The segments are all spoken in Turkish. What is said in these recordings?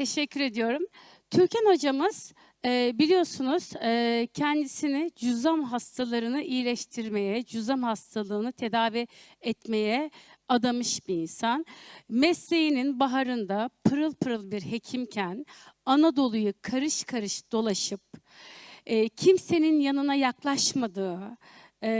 Teşekkür ediyorum. Türkan hocamız e, biliyorsunuz e, kendisini cüzzam hastalarını iyileştirmeye, cüzzam hastalığını tedavi etmeye adamış bir insan. Mesleğinin baharında pırıl pırıl bir hekimken Anadolu'yu karış karış dolaşıp e, kimsenin yanına yaklaşmadığı e,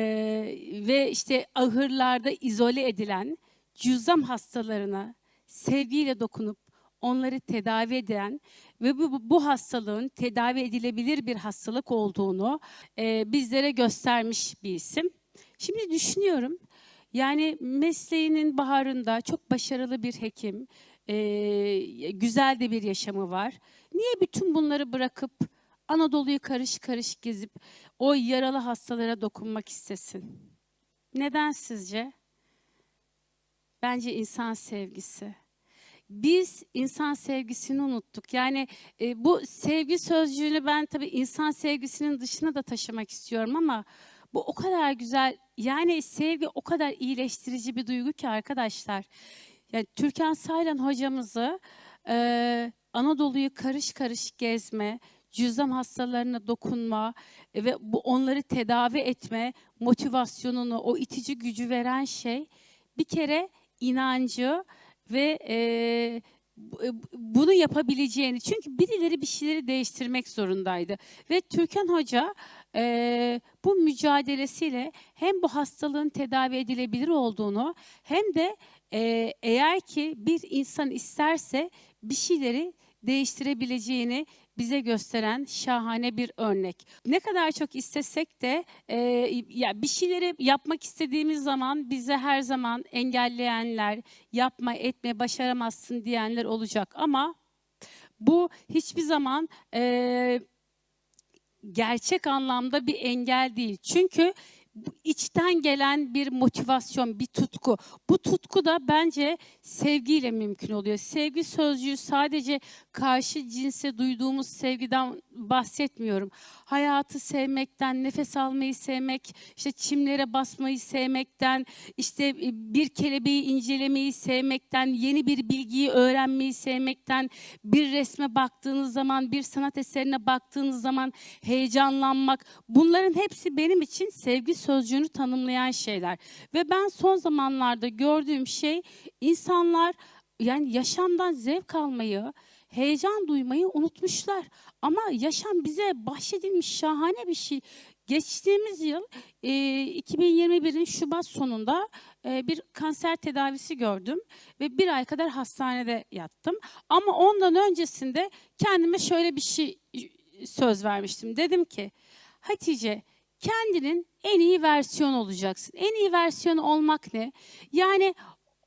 ve işte ahırlarda izole edilen cüzzam hastalarına sevgiyle dokunup onları tedavi eden ve bu, bu hastalığın tedavi edilebilir bir hastalık olduğunu e, bizlere göstermiş bir isim. Şimdi düşünüyorum, yani mesleğinin baharında çok başarılı bir hekim, e, güzel de bir yaşamı var. Niye bütün bunları bırakıp Anadolu'yu karış karış gezip o yaralı hastalara dokunmak istesin? Neden sizce? Bence insan sevgisi. Biz insan sevgisini unuttuk. Yani e, bu sevgi sözcüğünü ben tabii insan sevgisinin dışına da taşımak istiyorum ama bu o kadar güzel. Yani sevgi o kadar iyileştirici bir duygu ki arkadaşlar. Yani Türkan Saylan hocamızı e, Anadolu'yu karış karış gezme, cüzzam hastalarına dokunma ve bu onları tedavi etme motivasyonunu, o itici gücü veren şey bir kere inancı ve e, bu- bunu yapabileceğini çünkü birileri bir şeyleri değiştirmek zorundaydı. Ve Türkan Hoca e, bu mücadelesiyle hem bu hastalığın tedavi edilebilir olduğunu hem de e, eğer ki bir insan isterse bir şeyleri değiştirebileceğini bize gösteren şahane bir örnek. Ne kadar çok istesek de e, ya bir şeyleri yapmak istediğimiz zaman bize her zaman engelleyenler, yapma, etme, başaramazsın diyenler olacak ama bu hiçbir zaman e, gerçek anlamda bir engel değil. Çünkü içten gelen bir motivasyon, bir tutku. Bu tutku da bence sevgiyle mümkün oluyor. Sevgi sözcüğü sadece karşı cinse duyduğumuz sevgiden bahsetmiyorum. Hayatı sevmekten, nefes almayı sevmek, işte çimlere basmayı sevmekten, işte e, bir kelebeği incelemeyi sevmekten, yeni bir bilgiyi öğrenmeyi sevmekten, bir resme baktığınız zaman, bir sanat eserine baktığınız zaman heyecanlanmak. Bunların hepsi benim için sevgi sözcüğünü tanımlayan şeyler. Ve ben son zamanlarda gördüğüm şey insanlar yani yaşamdan zevk almayı, heyecan duymayı unutmuşlar. Ama yaşam bize bahşedilmiş şahane bir şey. Geçtiğimiz yıl e, 2021'in Şubat sonunda e, bir kanser tedavisi gördüm ve bir ay kadar hastanede yattım. Ama ondan öncesinde kendime şöyle bir şey söz vermiştim. Dedim ki Hatice kendinin en iyi versiyon olacaksın. En iyi versiyon olmak ne? Yani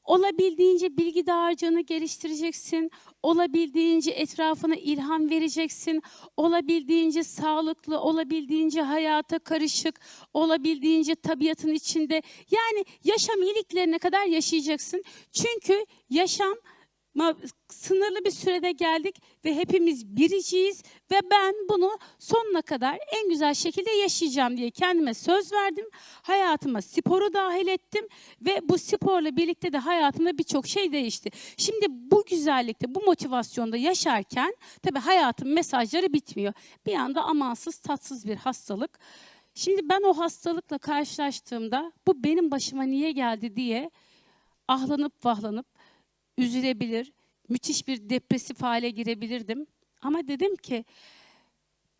olabildiğince bilgi dağarcığını geliştireceksin. Olabildiğince etrafına ilham vereceksin. Olabildiğince sağlıklı, olabildiğince hayata karışık, olabildiğince tabiatın içinde. Yani yaşam iyiliklerine kadar yaşayacaksın. Çünkü yaşam sınırlı bir sürede geldik ve hepimiz biriciyiz ve ben bunu sonuna kadar en güzel şekilde yaşayacağım diye kendime söz verdim. Hayatıma sporu dahil ettim ve bu sporla birlikte de hayatımda birçok şey değişti. Şimdi bu güzellikte, bu motivasyonda yaşarken tabii hayatın mesajları bitmiyor. Bir anda amansız, tatsız bir hastalık. Şimdi ben o hastalıkla karşılaştığımda bu benim başıma niye geldi diye ahlanıp vahlanıp üzülebilir, müthiş bir depresif hale girebilirdim. Ama dedim ki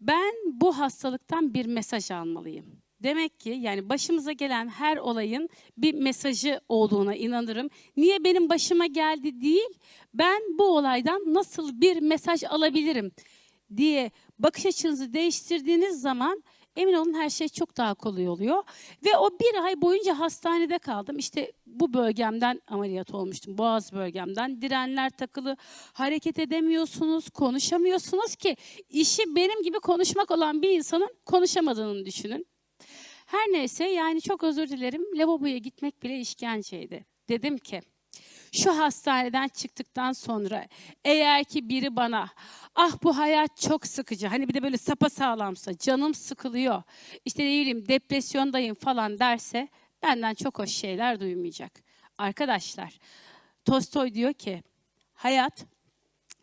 ben bu hastalıktan bir mesaj almalıyım. Demek ki yani başımıza gelen her olayın bir mesajı olduğuna inanırım. Niye benim başıma geldi değil, ben bu olaydan nasıl bir mesaj alabilirim diye bakış açınızı değiştirdiğiniz zaman emin olun her şey çok daha kolay oluyor. Ve o bir ay boyunca hastanede kaldım. İşte bu bölgemden ameliyat olmuştum. Boğaz bölgemden. Direnler takılı. Hareket edemiyorsunuz, konuşamıyorsunuz ki işi benim gibi konuşmak olan bir insanın konuşamadığını düşünün. Her neyse yani çok özür dilerim. Lavaboya gitmek bile işkenceydi. Dedim ki şu hastaneden çıktıktan sonra eğer ki biri bana ah bu hayat çok sıkıcı hani bir de böyle sapa sağlamsa canım sıkılıyor işte ne bileyim depresyondayım falan derse benden çok hoş şeyler duymayacak. Arkadaşlar Tolstoy diyor ki hayat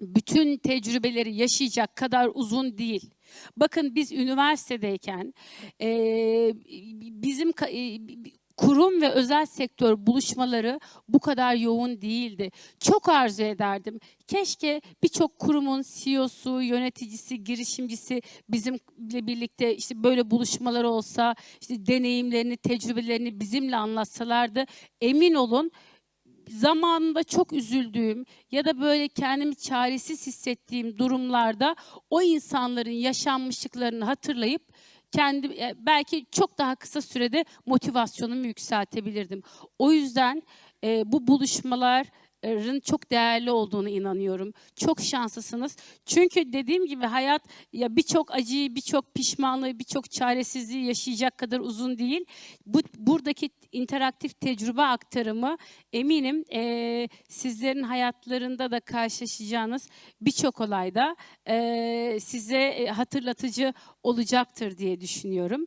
bütün tecrübeleri yaşayacak kadar uzun değil. Bakın biz üniversitedeyken eee, bizim e, kurum ve özel sektör buluşmaları bu kadar yoğun değildi. Çok arzu ederdim. Keşke birçok kurumun CEO'su, yöneticisi, girişimcisi bizimle birlikte işte böyle buluşmalar olsa, işte deneyimlerini, tecrübelerini bizimle anlatsalardı. Emin olun zamanında çok üzüldüğüm ya da böyle kendimi çaresiz hissettiğim durumlarda o insanların yaşanmışlıklarını hatırlayıp kendi e, belki çok daha kısa sürede motivasyonumu yükseltebilirdim. O yüzden e, bu buluşmaların çok değerli olduğunu inanıyorum. Çok şanslısınız. Çünkü dediğim gibi hayat ya birçok acıyı, birçok pişmanlığı, birçok çaresizliği yaşayacak kadar uzun değil. Bu buradaki interaktif tecrübe aktarımı eminim eee, sizlerin hayatlarında da karşılaşacağınız birçok olayda eee, size e, hatırlatıcı olacaktır diye düşünüyorum.